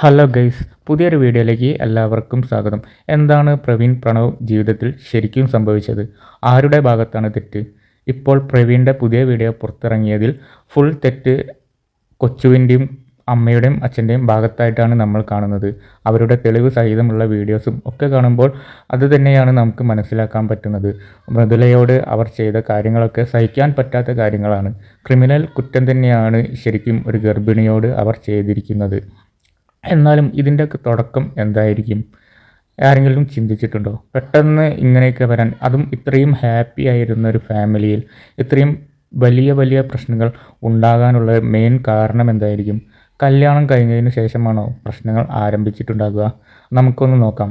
Hello guys പുതിയൊരു വീഡിയോയിലേക്ക് എല്ലാവർക്കും സ്വാഗതം. എന്താണ് പ്രവീൺ പ്രണവ് ജീവിതത്തിൽ ശരിക്കും സംഭവിച്ചത്? ആരുടെ ഭാഗത്താണ് തെറ്റ്? ഇപ്പോൾ പ്രവീണിന്റെ പുതിയ വീഡിയോ പുറത്തിറങ്ങിയതിൽ ഫുൾ തെറ്റ് കൊച്ചുവിന്റെയും അമ്മയുടെയും അച്ഛന്റെയും ഭാഗത്തായിട്ടാണ് നമ്മൾ കാണുന്നത്. അവരുടെ തെളിവ് സഹിതമുള്ള വീഡിയോസും ഒക്കെ കാണുമ്പോൾ അത് തന്നെയാണ് നമുക്ക് മനസ്സിലാക്കാൻ പറ്റുന്നത്. മൃദുലയോട് അവർ ചെയ്ത കാര്യങ്ങളൊക്കെ സഹിക്കാൻ പറ്റാത്ത കാര്യങ്ങളാണ്. ക്രിമിനൽ കുറ്റം തന്നെയാണ് ശരിക്കും ഒരു ഗർഭിണിയോട് അവർ ചെയ്തിരിക്കുന്നത്. എന്നാലും ഇതിന്റെയൊക്കെ തുടക്കം എന്തായിരിക്കും? ആരെങ്കിലും ചിന്തിച്ചിട്ടുണ്ടോ? പെട്ടെന്ന് ഇങ്ങനെയൊക്കെ വരാൻ അതും ഇത്രയും ഹാപ്പി ആയിരുന്ന ഒരു ഫാമിലിയിൽ ഇത്രയും വലിയ വലിയ പ്രശ്നങ്ങൾ ഉണ്ടാകാനുള്ള മെയിൻ കാരണം എന്തായിരിക്കും? കല്യാണം കഴിഞ്ഞതിന് ശേഷമാണോ പ്രശ്നങ്ങൾ ആരംഭിച്ചിട്ടുണ്ടാകുക? നമുക്കൊന്ന് നോക്കാം.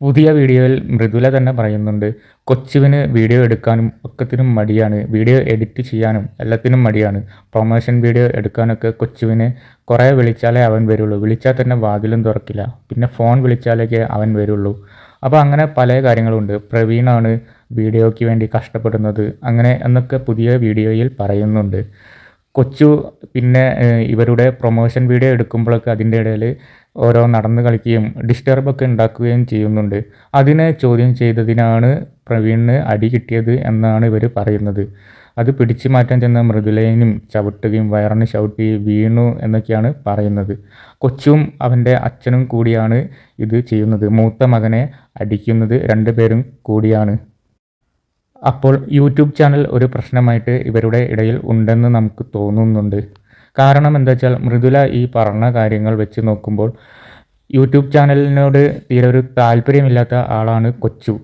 പുതിയ വീഡിയോയിൽ മൃദുല തന്നെ പറയുന്നുണ്ട് കൊച്ചുവിന് വീഡിയോ എടുക്കാനും ഒക്കത്തിനും മടിയാണ്. വീഡിയോ എഡിറ്റ് ചെയ്യാനും എല്ലാത്തിനും മടിയാണ്. പ്രൊമോഷൻ വീഡിയോ എടുക്കാനൊക്കെ കൊച്ചുവിന് കുറേ വിളിച്ചാലേ അവൻ വരുള്ളൂ. വിളിച്ചാൽ തന്നെ വാതിലും തുറക്കില്ല. പിന്നെ ഫോൺ വിളിച്ചാലേക്കേ അവൻ വരുള്ളൂ. അപ്പോൾ അങ്ങനെ പല കാര്യങ്ങളുണ്ട്. പ്രവീണാണ് വീഡിയോയ്ക്ക് വേണ്ടി കഷ്ടപ്പെടുന്നത് അങ്ങനെ എന്നൊക്കെ പുതിയ വീഡിയോയിൽ പറയുന്നുണ്ട്. കൊച്ചു പിന്നെ ഇവരുടെ പ്രൊമോഷൻ വീഡിയോ എടുക്കുമ്പോഴൊക്കെ അതിന്റെ ഇടയിൽ ഓരോ നടന്ന് കളിക്കുകയും ഡിസ്റ്റർബൊക്കെ ഉണ്ടാക്കുകയും ചെയ്യുന്നുണ്ട്. അതിനെ ചോദ്യം ചെയ്തതിനാണ് പ്രവീണിന് അടി കിട്ടിയത് എന്നാണ് ഇവർ പറയുന്നത്. അത് പിടിച്ചു മാറ്റാൻ ചെന്ന മൃദുലയനും ചവിട്ടുകയും വയറിന് ചവിട്ടി വീണു എന്നൊക്കെയാണ് പറയുന്നത്. കൊച്ചും അവന്റെ അച്ഛനും കൂടിയാണ് ഇത് ചെയ്യുന്നത്. മൂത്ത മകനെ അടിക്കുന്നത് രണ്ടുപേരും കൂടിയാണ്. അപ്പോൾ യൂട്യൂബ് ചാനൽ ഒരു പ്രശ്നമായിട്ട് ഇവരുടെ ഇടയിൽ ഉണ്ടെന്ന് നമുക്ക് തോന്നുന്നുണ്ട്. കാരണം എന്താ വെച്ചാൽ മൃദുല ഈ പറഞ്ഞ കാര്യങ്ങൾ വെച്ച് നോക്കുമ്പോൾ യൂട്യൂബ് ചാനലിനോട് തീരെ ഒരു താല്പര്യമില്ലാത്ത ആളാണ് കൊച്ചു.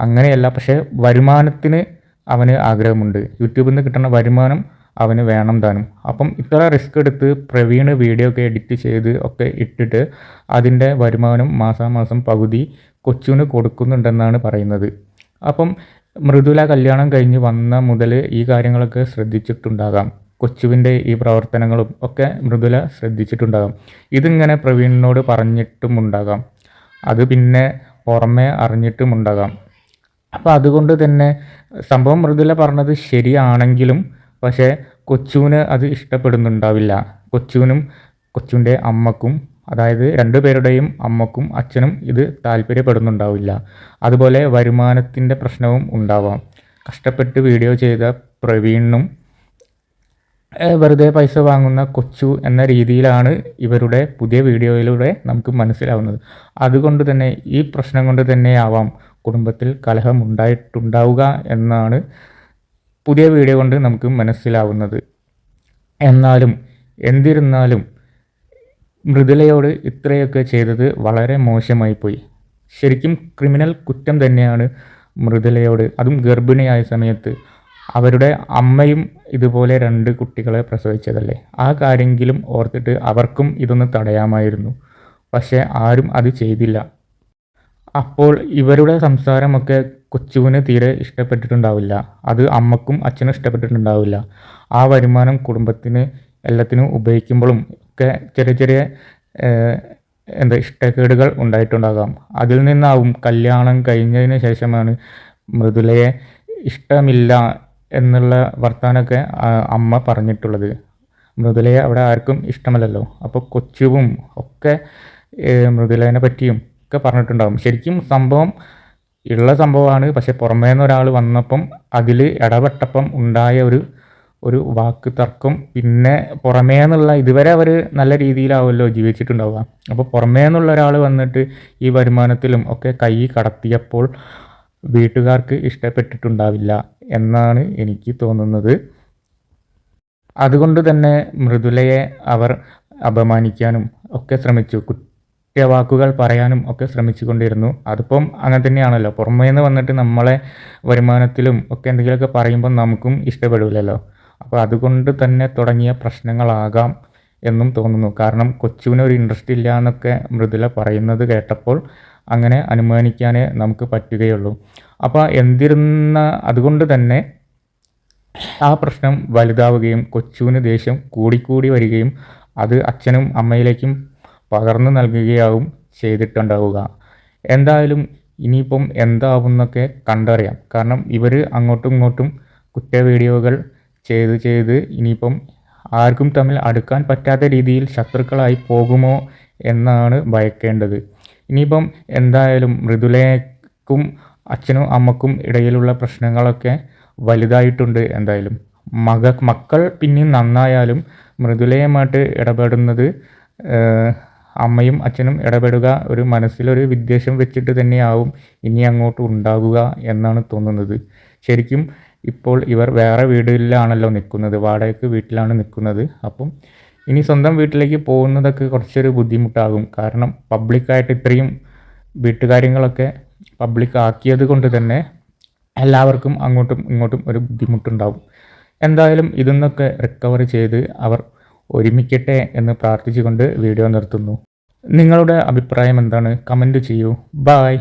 അങ്ങനെയല്ല പക്ഷേ വരുമാനത്തിന് അവന് ആഗ്രഹമുണ്ട്. യൂട്യൂബിൽ നിന്ന് കിട്ടുന്ന വരുമാനം അവന് വേണം താനും. അപ്പം ഇത്ര റിസ്ക് എടുത്ത് പ്രവീണ് വീഡിയോ ഒക്കെ എഡിറ്റ് ചെയ്ത് ഒക്കെ ഇട്ടിട്ട് അതിന്റെ വരുമാനം മാസാമാസം പകുതി കൊച്ചുവിന് കൊടുക്കുന്നുണ്ടെന്നാണ് പറയുന്നത്. അപ്പം മൃദുല കല്യാണം കഴിഞ്ഞ് വന്ന മുതൽ ഈ കാര്യങ്ങളൊക്കെ ശ്രദ്ധിച്ചിട്ടുണ്ടാകാം. കൊച്ചുവിന്റെ ഈ പ്രവർത്തനങ്ങളും ഒക്കെ മൃദുല ശ്രദ്ധിച്ചിട്ടുണ്ടാകാം. ഇതിങ്ങനെ പ്രവീണിനോട് പറഞ്ഞിട്ടുമുണ്ടാകാം. അത് പിന്നെ പുറമേ അറിഞ്ഞിട്ടുമുണ്ടാകാം. അപ്പോൾ അതുകൊണ്ട് തന്നെ സംഭവം മൃദുല പറഞ്ഞത് ശരിയാണെങ്കിലും പക്ഷേ കൊച്ചുവിന് അത് ഇഷ്ടപ്പെടുന്നുണ്ടാവില്ല. കൊച്ചുവിനും കൊച്ചുവിന്റെ അമ്മക്കും അതായത് രണ്ടുപേരുടെയും അമ്മക്കും അച്ഛനും ഇത് താല്പര്യപ്പെടുന്നുണ്ടാവില്ല. അതുപോലെ വരുമാനത്തിന്റെ പ്രശ്നവും ഉണ്ടാവാം. കഷ്ടപ്പെട്ട് വീഡിയോ ചെയ്ത പ്രവീണിനും വെറുതെ പൈസ വാങ്ങുന്ന കൊച്ചു എന്ന രീതിയിലാണ് ഇവരുടെ പുതിയ വീഡിയോയിലൂടെ നമുക്ക് മനസ്സിലാവുന്നത്. അതുകൊണ്ട് തന്നെ ഈ പ്രശ്നം കൊണ്ട് തന്നെയാവാം കുടുംബത്തിൽ കലഹം ഉണ്ടായിട്ടുണ്ടാവുക എന്നാണ് പുതിയ വീഡിയോ കൊണ്ട് നമുക്ക് മനസ്സിലാവുന്നത്. എന്നാലും എന്തിരുന്നാലും മൃദുലയോട് ഇത്രയൊക്കെ ചെയ്തത് വളരെ മോശമായി പോയി ശരിക്കും ക്രിമിനൽ കുറ്റം തന്നെയാണ് മൃദുലയോട്. അതും ഗർഭിണിയായ സമയത്ത്. അവരുടെ അമ്മയും ഇതുപോലെ രണ്ട് കുട്ടികളെ പ്രസവിച്ചതല്ലേ? ആ കാര്യമെങ്കിലും ഓർത്തിട്ട് അവർക്കും ഇതൊന്ന് തടയാമായിരുന്നു. പക്ഷേ ആരും അത് ചെയ്തില്ല. അപ്പോൾ ഇവരുടെ സംസാരമൊക്കെ കൊച്ചുവിന് തീരെ ഇഷ്ടപ്പെട്ടിട്ടുണ്ടാവില്ല. അത് അമ്മക്കും അച്ഛനും ഇഷ്ടപ്പെട്ടിട്ടുണ്ടാവില്ല. ആ വരുമാനം കുടുംബത്തിന് എല്ലാത്തിനും ഉപയോഗിക്കുമ്പോഴും ഒക്കെ ചെറിയ ചെറിയ എന്താ ഇഷ്ടക്കേടുകൾ ഉണ്ടായിട്ടുണ്ടാകാം. അതിൽ നിന്നാവും കല്യാണം കഴിഞ്ഞതിന് ശേഷമാണ് മൃദുലയെ ഇഷ്ടമില്ല എന്നുള്ള വർത്താനമൊക്കെ അമ്മ പറഞ്ഞിട്ടുള്ളത്. മൃദുലയെ അവിടെ ആർക്കും ഇഷ്ടമല്ലല്ലോ. അപ്പോൾ കൊച്ചുവും ഒക്കെ മൃദുലേനെ പറ്റിയും ഒക്കെ പറഞ്ഞിട്ടുണ്ടാകും ശരിക്കും സംഭവം ഉള്ള സംഭവമാണ്. പക്ഷെ പുറമേ നിന്ന് ഒരാൾ വന്നപ്പം അതിൽ ഇടപെട്ടപ്പം ഉണ്ടായ ഒരു ഒരു വാക്ക് തർക്കം പിന്നെ പുറമേ നിന്നുള്ള ഇതുവരെ അവർ നല്ല രീതിയിലാവുമല്ലോ ജീവിച്ചിട്ടുണ്ടാവുക. അപ്പോൾ പുറമേ നിന്നുള്ള ഒരാൾ വന്നിട്ട് ഈ വരുമാനത്തിലും ഒക്കെ കൈ കടത്തിയപ്പോൾ വീട്ടുകാർക്ക് ഇഷ്ടപ്പെട്ടിട്ടുണ്ടാവില്ല. എന്നാണ് എനിക്ക് തോന്നുന്നത്. അതുകൊണ്ട് തന്നെ മൃദുലയെ അവർ അപമാനിക്കാനും ഒക്കെ ശ്രമിച്ചു. കുറ്റവാക്കുകൾ പറയാനും ഒക്കെ ശ്രമിച്ചു കൊണ്ടിരുന്നു അതിപ്പം അങ്ങനെ തന്നെയാണല്ലോ. പുറമേ നിന്ന് വന്നിട്ട് നമ്മളെ വരുമാനത്തിലും ഒക്കെ എന്തെങ്കിലുമൊക്കെ പറയുമ്പോൾ നമുക്കും ഇഷ്ടപ്പെടില്ലല്ലോ അപ്പോൾ അതുകൊണ്ട് തന്നെ തുടങ്ങിയ പ്രശ്നങ്ങളാകാം എന്നും തോന്നുന്നു. കാരണം കൊച്ചുവിന് ഒരു ഇൻട്രസ്റ്റ് ഇല്ല എന്നൊക്കെ മൃദുല പറയുന്നത് കേട്ടപ്പോൾ അങ്ങനെ അനുമാനിക്കാനേ നമുക്ക് പറ്റുകയുള്ളൂ. അപ്പോൾ എന്തിരുന്ന അതുകൊണ്ട് തന്നെ ആ പ്രശ്നം വലുതാവുകയും കൊച്ചുവിന് ദേഷ്യം കൂടിക്കൂടി വരികയും അത് അച്ഛനും അമ്മയിലേക്കും പകർന്നു നൽകുകയാവും ചെയ്തിട്ടുണ്ടാവുക. എന്തായാലും ഇനിയിപ്പം എന്താവുന്നൊക്കെ കണ്ടറിയാം. കാരണം ഇവർ അങ്ങോട്ടും ഇങ്ങോട്ടും കുറ്റ വീഡിയോകൾ ചെയ്ത് ചെയ്ത് ഇനിയിപ്പം ആർക്കും തമ്മിൽ അടുക്കാൻ പറ്റാത്ത രീതിയിൽ ശത്രുക്കളായി പോകുമോ എന്നാണ് ഭയക്കേണ്ടത്. ഇനിയിപ്പം എന്തായാലും മൃദുലയ്ക്കും അച്ഛനും അമ്മക്കും ഇടയിലുള്ള പ്രശ്നങ്ങളൊക്കെ വലുതായിട്ടുണ്ട് എന്തായാലും. മക മക്കൾ പിന്നെയും നന്നായാലും മൃദുലയുമായിട്ട് ഇടപെടുന്നത് അമ്മയും അച്ഛനും ഇടപെടുക ഒരു മനസ്സിലൊരു വിദ്വേഷം വെച്ചിട്ട് തന്നെയാവും ഇനി അങ്ങോട്ട് ഉണ്ടാകുക എന്നാണ് തോന്നുന്നത്. ശരിക്കും ഇപ്പോൾ ഇവർ വേറെ വീടുകളിലാണല്ലോ നിൽക്കുന്നത് വാടകയ്ക്ക് വീട്ടിലാണ് നിൽക്കുന്നത്. അപ്പം ഇനി സ്വന്തം വീട്ടിലേക്ക് പോകുന്നതൊക്കെ കുറച്ചൊരു ബുദ്ധിമുട്ടാകും. കാരണം പബ്ലിക്കായിട്ട് ഇത്രയും വീട്ടുകാര്യങ്ങളൊക്കെ പബ്ലിക് ആക്കിയത് കൊണ്ട് തന്നെ എല്ലാവർക്കും അങ്ങോട്ടും ഇങ്ങോട്ടും ഒരു ബുദ്ധിമുട്ടുണ്ടാവും. എന്തായാലും ഇതൊന്നൊക്കെ റിക്കവർ ചെയ്ത് അവർ ഒരുമിക്കട്ടെ എന്ന് പ്രാർത്ഥിച്ചുകൊണ്ട് വീഡിയോ നിർത്തുന്നു. നിങ്ങളുടെ അഭിപ്രായം എന്താണ്? കമന്റ് ചെയ്യൂ. ബായ്